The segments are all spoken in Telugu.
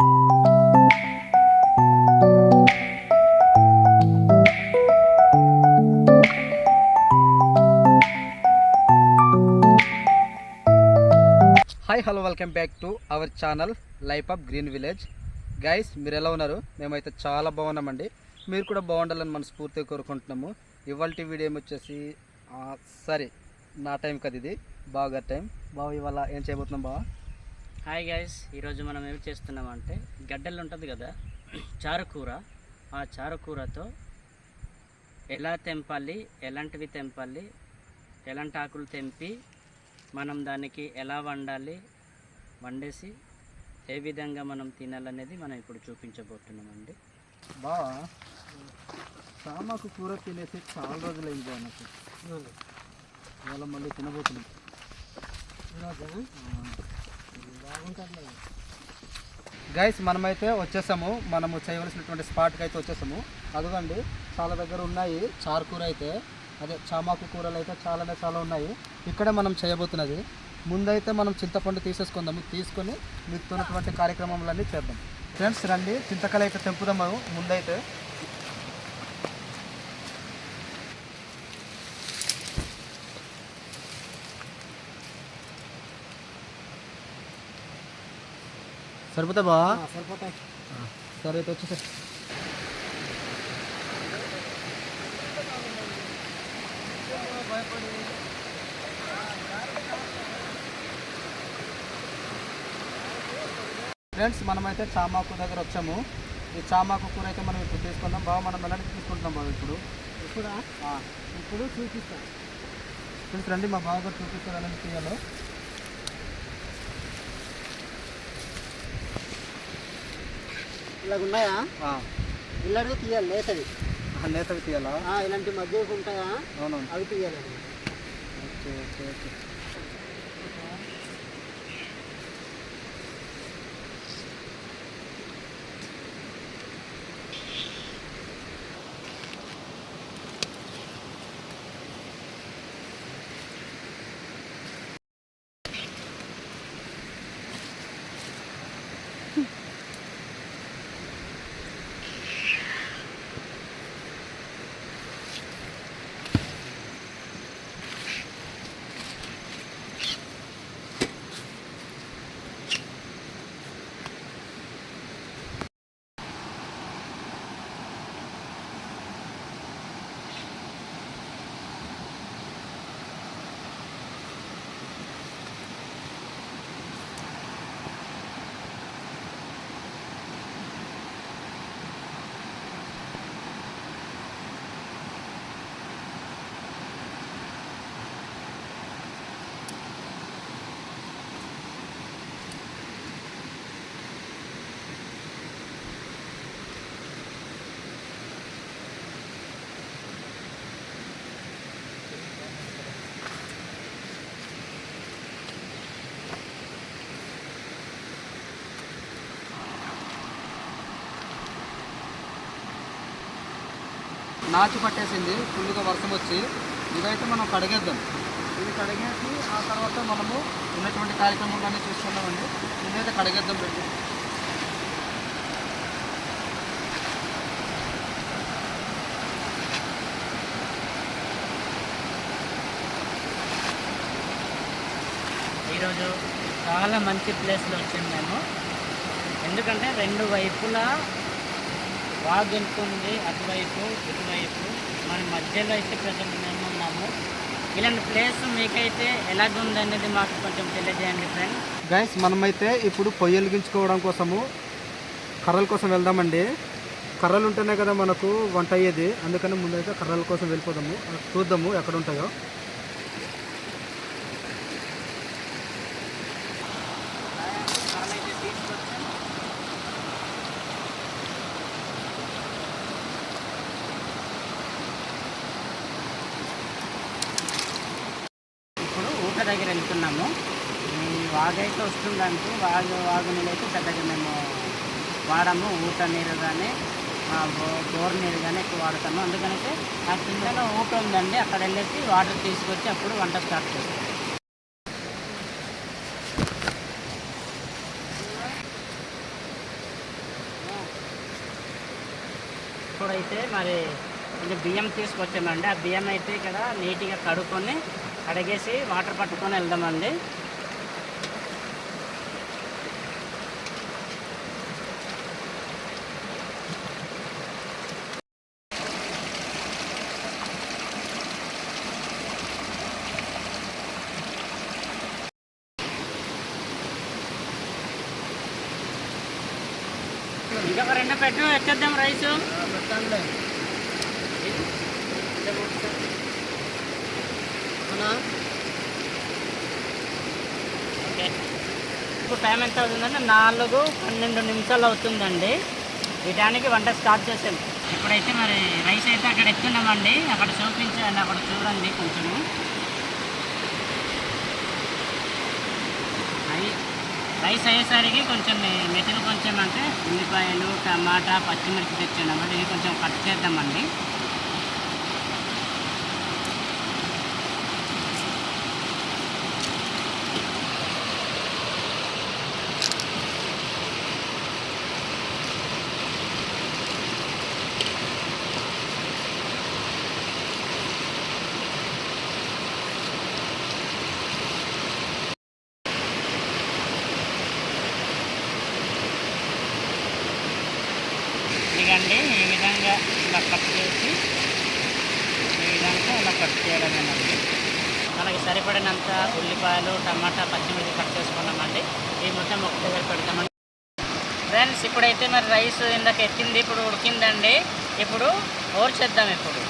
Hi hello welcome back to our channel life of green village guys మీరు ఎలా ఉన్నారు? మేమైతే చాలా బాగున్నామండి. మీరు కూడా బాగుండాలని మనస్ఫూర్తిగా కోరుకుంటున్నాము. ఇవాళ వీడియో వచ్చేసి సరే నా టైం కదా ఇది. బాగా టైం బావ ఇవాళ ఏం చేయబోతున్నాం బావా? హాయ్ గైస్ ఈరోజు మనం ఏం చేస్తున్నామంటే గడ్డలు ఉంటుంది కదా చారుకూర. ఆ చారుకూరతో ఎలా తెంపాలి ఎలాంటివి తెంపాలి ఎలాంటి ఆకులు తెంపి మనం దానికి ఎలా వండాలి వండేసి ఏ విధంగా మనం తినాలనేది మనం ఇప్పుడు చూపించబోతున్నామండి. బాగా సామాకు కూర తినేసి చాలా రోజులైంది బాగా నాకు. ఇవాళ మళ్ళీ తినబోతున్నాం. గైస్ మనమైతే వచ్చేసాము. మనము చేయవలసినటువంటి స్పాట్కి అయితే వచ్చేసాము. అదుగండి చాలా దగ్గర ఉన్నాయి. చార్కూర అయితే అదే చామాకు కూరలు అయితే చాలానే చాలా ఉన్నాయి. ఇక్కడే మనం చేయబోతున్నది ముందైతే మనం చింతపండు తీసేసుకుందాము. తీసుకొని మిగతున్నటువంటి కార్యక్రమాలన్నీ చేద్దాం. ఫ్రెండ్స్ రండి. చింతకాయలు అయితే తెంపుదాము. ముందైతే సరిపోతా బా సరిపోతాయి. సరే అయితే ఫ్రెండ్స్ మనమైతే చామాకు దగ్గర వచ్చాము. ఈ చామాకు కూర అయితే మనం ఇప్పుడు తీసుకుందాం. బాగా మనం ఎలాంటి తీసుకుంటున్నాం బాబు ఇప్పుడు? ఇప్పుడు? ఇప్పుడు చూపిస్తాను ఫ్రెండ్స్ రండి మా బాగా చూపిస్తారు ఎలా తీయాలో ఇలాగ ఉన్నాయా ఇలాంటివి తీయాలి లేతది ఆ, నేతవి తీయాలా? ఇలాంటి మధ్యకు ఉంటాయా? అవునవును. అవి తీయాలి. Okay okay okay. నాచు పట్టేసింది ఫుల్గా వర్షం వచ్చి. ఇదైతే మనం కడిగేద్దాం. ఇది కడిగేసి ఆ తర్వాత మనము ఉన్నటువంటి కార్యక్రమాలన్నీ చూసుకున్నామండి ఇదైతే కడిగేద్దాం పెట్టి ఈరోజు చాలా మంచి ప్లేస్లో వచ్చాము మేము. ఎందుకంటే రెండు వైపులా వాగు ఉంది అటువైపు ఇటువైపు. మన మధ్యలో అయితే ప్రజెంట్ మేము ఉన్నాము. ఇలాంటి ప్లేస్ మీకైతే ఎలాగుంది అనేది మాకు కొంచెం తెలియజేయండి ఫ్రెండ్ గైస్ మనమైతే ఇప్పుడు పొయ్యి వెలిగించుకోవడం కోసము కర్రల కోసం వెళ్దామండి. కర్రలు ఉంటేనే కదా మనకు వంట అయ్యేది. అందుకని ముందైతే కర్రల కోసం వెళ్ళిపోదాము. చూద్దాము ఎక్కడ ఉంటాయో. వాగైతే వస్తుందంటే వాగు వాగు నీళ్ళు అయితే పెద్దగా మేము వాడము. ఊట నీరు కానీ బోర్ నీరు కానీ ఎక్కువ వాడతాము. అందుకనైతే ఆ కిందలో ఊట ఉందండి. అక్కడ వెళ్ళేసి వాటర్ తీసుకొచ్చి అప్పుడు వంట స్టార్ట్ చేస్తాం. ఇప్పుడైతే మరి ఇది బియ్యం తీసుకొచ్చామండి. ఆ బియ్యం అయితే ఇక్కడ నీట్గా కడుక్కొని కడిగేసి వాటర్ పట్టుకొని వెళ్దామండి. ఇంకొక రెండు పెట్టు ఎక్కేద్దాం రైస్. ఓకే. ఇప్పుడు టైం ఎంత అవుతుందంటే నాలుగు పన్నెండు నిమిషాలు అవుతుందండి. ఈ టైంకి వంట స్టార్ట్ చేసాం ఇప్పుడైతే మరి రైస్ అయితే అక్కడ ఎత్తున్నామండి. అక్కడ చూపించండి అక్కడ చూడండి కొంచెము. రై- రైస్ అయ్యేసరికి కొంచెం మె- మెతులు కొంచెం అంటే ఉల్లిపాయలు టమాటా పచ్చిమిర్చి తెచ్చాను. అన్నమాట ఇవి కొంచెం కట్ చేద్దామండి ఇదిగండి ఈ విధంగా ఇలా కట్ చేసి ఈ విధంగా ఇలా మనకి సరిపడినంత ఉల్లిపాయలు టమాటా పచ్చిమిర్చి కట్ చేసుకున్నామండి. ఈ మొత్తం ఒక దగ్గర పెడతామండి. ఫ్రెండ్స్ ఇప్పుడైతే మరి రైస్ ఇందాక ఎత్తింది ఇప్పుడు ఉడికిందండి. ఇప్పుడు ఓర్చేద్దాం ఇప్పుడు.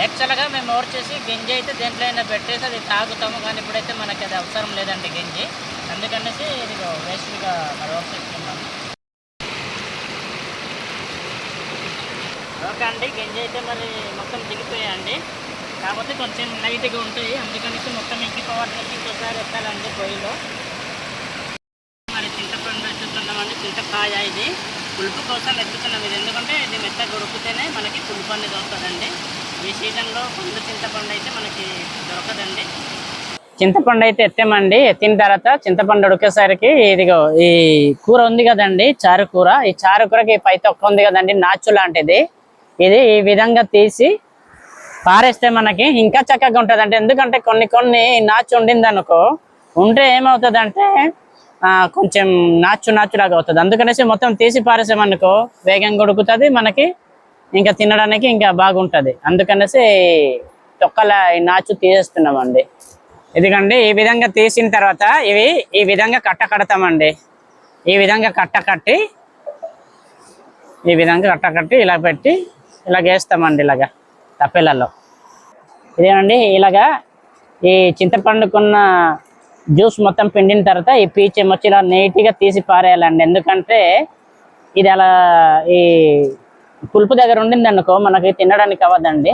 యాక్చువల్గా మేము ఓర్చేసి గింజి అయితే దేంట్లో అయినా పెట్టేసి అది తాగుతాము కానీ ఇప్పుడైతే మనకి అది అవసరం లేదండి గింజి. అందుకనేసి ఇది వేస్ట్గా మరి ఓర్చేసుకున్నాము ఓకే అండి గింజి అయితే మరి మొత్తం దిగిపోయాయండి. కాకపోతే కొంచెం లైట్గా ఉంటాయి. అందుకనేసి మొత్తం ఎక్కిపోవడానికి ఒకసారి ఎత్తాలండి పొయ్యిలో మరి చింతపండు ఎత్తుతున్నామండి చింతకాయ ఇది. పులుపు కోసం ఎత్తుతున్నాం. ఇది ఎందుకంటే ఇది మెత్తగా ఉడికితేనే మనకి పులుపు అనేది వస్తుందండి ఈ సీజన్లో పండు చింతపండు అయితే మనకి దొరకదండి. చింతపండు అయితే ఎత్తామండి. ఎత్తిన తర్వాత చింతపండు ఉడికేసరికి ఇదిగో ఈ కూర ఉంది కదండి చారు కూర. ఈ చారు కూరకి పై తొక్క ఉంది కదండి నాచు లాంటిది. ఇది ఈ విధంగా తీసి పారేస్తే మనకి ఇంకా చక్కగా ఉంటుంది అంటే ఎందుకంటే కొన్ని కొన్ని నాచు ఉండింది అనుకో ఉంటే ఏమవుతుందంటే కొంచెం నాచు నాచులాగా అవుతుంది. అందుకనేసి మొత్తం తీసి పారేసామనుకో వేగంగా ఉడుకుతుంది మనకి ఇంకా తినడానికి ఇంకా బాగుంటుంది. అందుకనేసి తొక్కల ఈ నాచు తీసేస్తున్నామండి. ఇదిగండి ఈ విధంగా తీసిన తర్వాత ఇవి ఈ విధంగా కట్ట కడతామండి. ఈ విధంగా కట్ట కట్టి ఈ విధంగా కట్ట కట్టి ఇలా పెట్టి ఇలాగ వేస్తామండి ఇలాగా. తప్పెళ్ళల్లో ఇదేనండి ఇలాగా ఈ చింతపండుకున్న జ్యూస్ మొత్తం పిండిన తర్వాత ఈ పీచ్ ఏమొచ్చి ఇలా నీట్గా తీసి పారేయాలండి. ఎందుకంటే ఇది అలా ఈ పులుపు దగ్గర ఉండింది అనుకో మనకి తినడానికి అవ్వదండి.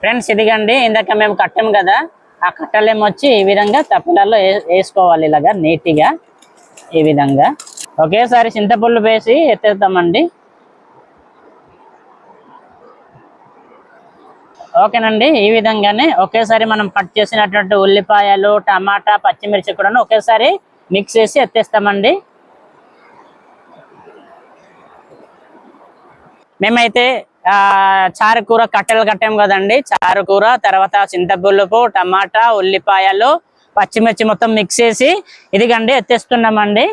ఫ్రెండ్స్ ఇదిగండి ఇందాక మేము కట్టాము కదా ఆ కట్టలేమొచ్చి ఈ విధంగా తప్పెలలో వేసుకోవాలి ఇలాగా నీట్గా ఈ విధంగా. ఒకేసారి చింతపుల్లు వేసి ఎత్తేస్తామండి ఓకేనండి. ఈ విధంగానే ఒకేసారి మనం కట్ చేసినటువంటి ఉల్లిపాయలు టమాటా పచ్చిమిర్చి కూడా ఒకేసారి మిక్స్ చేసి ఎత్తేస్తామండి. మేమైతే ఆ, చారు కూర కట్టెలు కట్టాం కదండి. చారు కూర తర్వాత చింతపులుపు టమాటా ఉల్లిపాయలు పచ్చిమిర్చి మొత్తం మిక్స్ చేసి ఇదిగండి ఎత్తేస్తున్నామండి.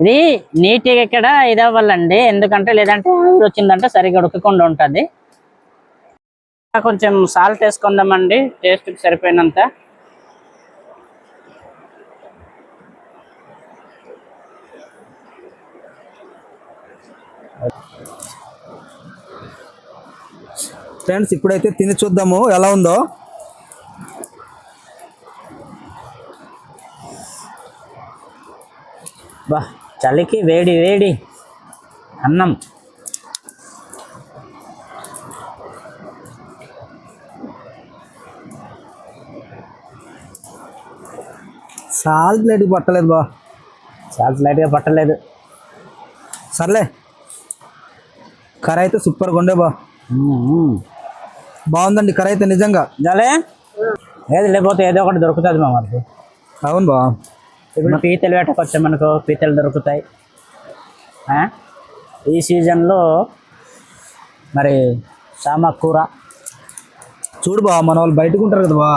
ఇది నీట్గా ఇక్కడ ఇది అవ్వాలండి ఎందుకంటే లేదంటే ఆవిరి వచ్చిందంటే సరిగా ఉడకకుండా ఉంటుంది. కొంచెం సాల్ట్ వేసుకుందామండి. టేస్ట్కి సరిపోయినంత. ఫ్రెండ్స్ ఇప్పుడైతే తిని చూద్దాము. ఎలా ఉందో? బా. చలికి వేడి వేడి. అన్నం. సాల్ట్ లేట్ పట్టలేదు బా. చాలా లైట్గా పట్టలేదు. సర్లే. కర్రీ అయితే సూపర్గా ఉండే బా. బాగుందండి కర్రీ అయితే నిజంగా. జాలే ఏది లేకపోతే ఏదో ఒకటి దొరుకుతుంది మా మనకి అవును బా. ఇప్పుడు పీతలు వేటకు వచ్చామనుకో పీతలు దొరుకుతాయి? ఈ సీజన్లో మరి చామ కూర చూడు బా మన వాళ్ళు బయటకు ఉంటారు కదా బా.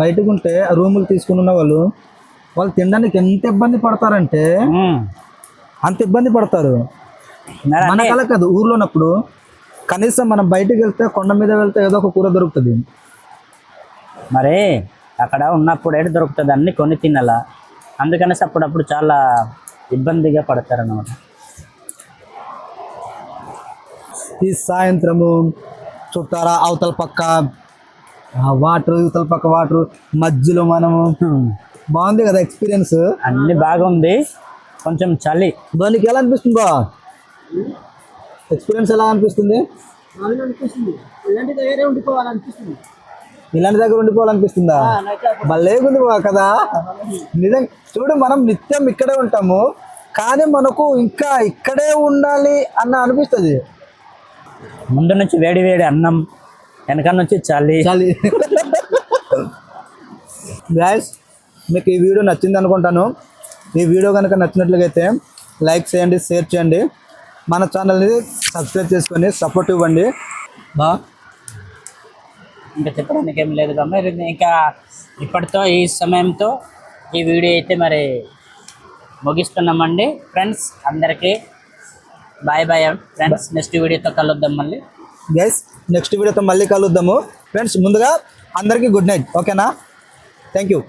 బయటకు ఉంటే రూములు తీసుకుని ఉన్న వాళ్ళు వాళ్ళు తినడానికి ఎంత ఇబ్బంది పడతారంటే. అంత ఇబ్బంది పడతారు. మన కల కాదు ఊర్లో ఉన్నప్పుడు కనీసం మనం బయటికి వెళ్తే కొండ మీద వెళ్తే ఏదో ఒక కూర దొరుకుతుంది. మరి అక్కడ ఉన్నప్పుడు దొరుకుతుంది? అన్ని కొని తినాల? అందుకనేసి అప్పుడప్పుడు చాలా ఇబ్బందిగా పడతారు అన్నమాట ఈ సాయంత్రము చుట్టారా అవతల పక్క వాటర్ ఇవతల పక్క వాటర్ మధ్యలో మనము బాగుంది కదా ఎక్స్పీరియన్స్? అన్ని బాగుంది. కొంచెం చలి. దానికి ఎలా అనిపిస్తుంది బా? ఎక్స్పీరియన్స్ ఎలా అనిపిస్తుంది? ఇలాంటి దగ్గర ఉండిపోవాలనిపిస్తుందా? బా కదా? నిజం చూడు మనం నిత్యం ఇక్కడే ఉంటాము కానీ మనకు ఇంకా ఇక్కడే ఉండాలి అన్న అనిపిస్తుంది. ముందు నుంచి వేడి వేడి అన్నం వెనక నుంచి చలి. చాలి. గాయస్ మీకు ఈ వీడియో నచ్చింది అనుకుంటాను. ఈ వీడియో కనుక నచ్చినట్లయితే లైక్ చేయండి షేర్ చేయండి. మన ఛానల్ని సబ్స్క్రైబ్ చేసుకొని సపోర్ట్ ఇవ్వండి. బా. ఇంకా చెప్పడానికి ఏం లేదు కదా. మరి ఇంకా ఇప్పటితో ఈ సమయంతో ఈ వీడియో అయితే మరి ముగిస్తున్నామండి. ఫ్రెండ్స్ అందరికీ బాయ్ బాయ్ ఫ్రెండ్స్ నెక్స్ట్ వీడియోతో కలుద్దాం మళ్ళీ. గైస్ నెక్స్ట్ వీడియోతో మళ్ళీ కలుద్దాము. ఫ్రెండ్స్ ముందుగా అందరికీ గుడ్ నైట్ ఓకేనా థ్యాంక్ యూ